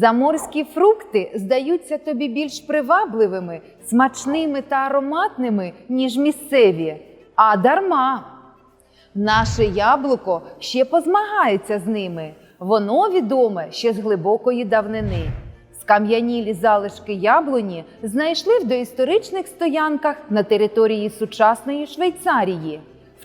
Заморські фрукти здаються тобі більш привабливими, смачними та ароматними, ніж місцеві. А дарма. Наше яблуко ще позмагається з ними. Воно відоме ще з глибокої давнини. Скам'янілі залишки яблуні знайшли в доісторичних стоянках на території сучасної Швейцарії.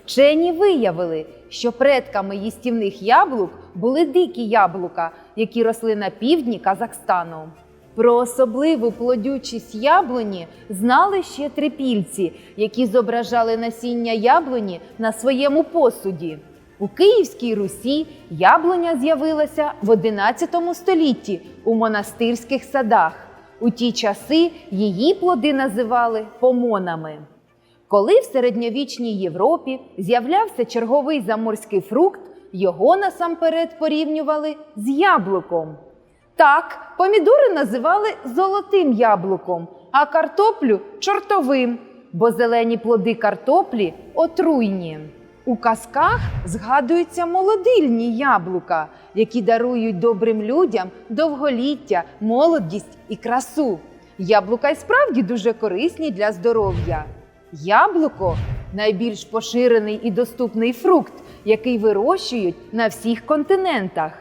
Вчені виявили, що предками їстівних яблук були дикі яблука, які росли на півдні Казахстану. Про особливу плодючість яблуні знали ще трипільці, які зображали насіння яблуні на своєму посуді. У Київській Русі яблуня з'явилася в XI столітті у монастирських садах. У ті часи її плоди називали помонами. Коли в середньовічній Європі з'являвся черговий заморський фрукт, його насамперед порівнювали з яблуком. Так, помідори називали золотим яблуком, а картоплю чортовим, бо зелені плоди картоплі отруйні. У казках згадуються молодильні яблука, які дарують добрим людям довголіття, молодість і красу. Яблука й справді дуже корисні для здоров'я. Яблуко найбільш поширений і доступний фрукт, який вирощують на всіх континентах.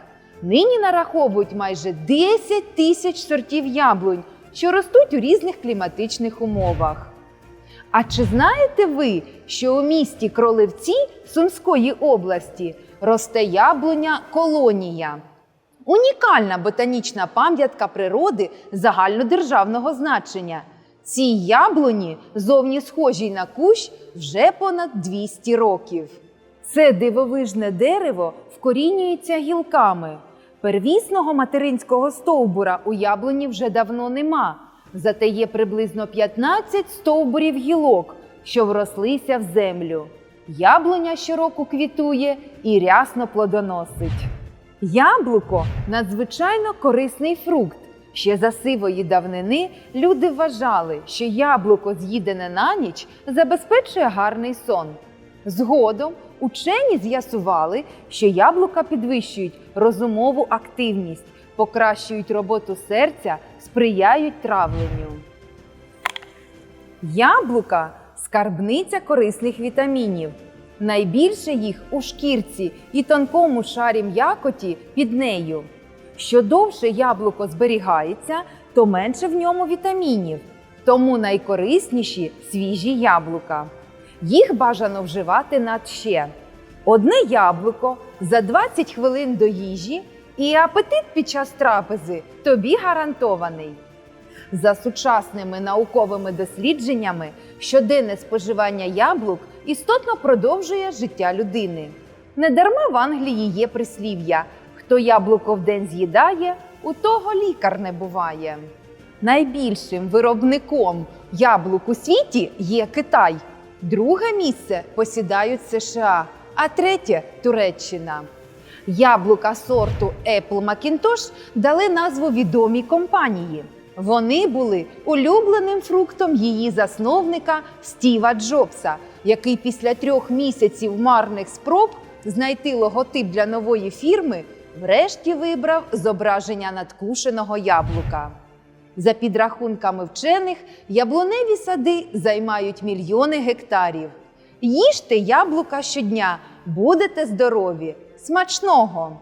Нині нараховують майже 10 тисяч сортів яблунь, що ростуть у різних кліматичних умовах. А чи знаєте ви, що у місті Кроливці Сумської області росте яблуня колонія? Унікальна ботанічна пам'ятка природи загальнодержавного значення. Ці яблуні, зовні схожі на кущ, вже понад 200 років. Це дивовижне дерево вкорінюється гілками. Первісного материнського стовбура у яблуні вже давно нема. Зате є приблизно 15 стовбурів гілок, що врослися в землю. Яблуня щороку квітує і рясно плодоносить. Яблуко надзвичайно корисний фрукт. Ще за сивої давнини люди вважали, що яблуко, з'їдене на ніч, забезпечує гарний сон. Згодом учені з'ясували, що яблука підвищують розумову активність, покращують роботу серця, сприяють травленню. Яблука скарбниця корисних вітамінів. Найбільше їх у шкірці і тонкому шарі м'якоті під нею. Що довше яблуко зберігається, то менше в ньому вітамінів. Тому найкорисніші свіжі яблука. Їх бажано вживати надще. Одне яблуко за 20 хвилин до їжі, і апетит під час трапези тобі гарантований. За сучасними науковими дослідженнями, щоденне споживання яблук істотно продовжує життя людини. Недарма в Англії є прислів'я: хто яблуко в день з'їдає, у того лікар не буває. Найбільшим виробником яблук у світі є Китай. Друге місце посідають США, а третє Туреччина. Яблука сорту Apple Macintosh дали назву відомій компанії. Вони були улюбленим фруктом її засновника Стіва Джобса, який після трьох місяців марних спроб знайти логотип для нової фірми, врешті вибрав зображення надкушеного яблука. За підрахунками вчених, яблуневі сади займають мільйони гектарів. Їжте яблука щодня, будете здорові, смачного!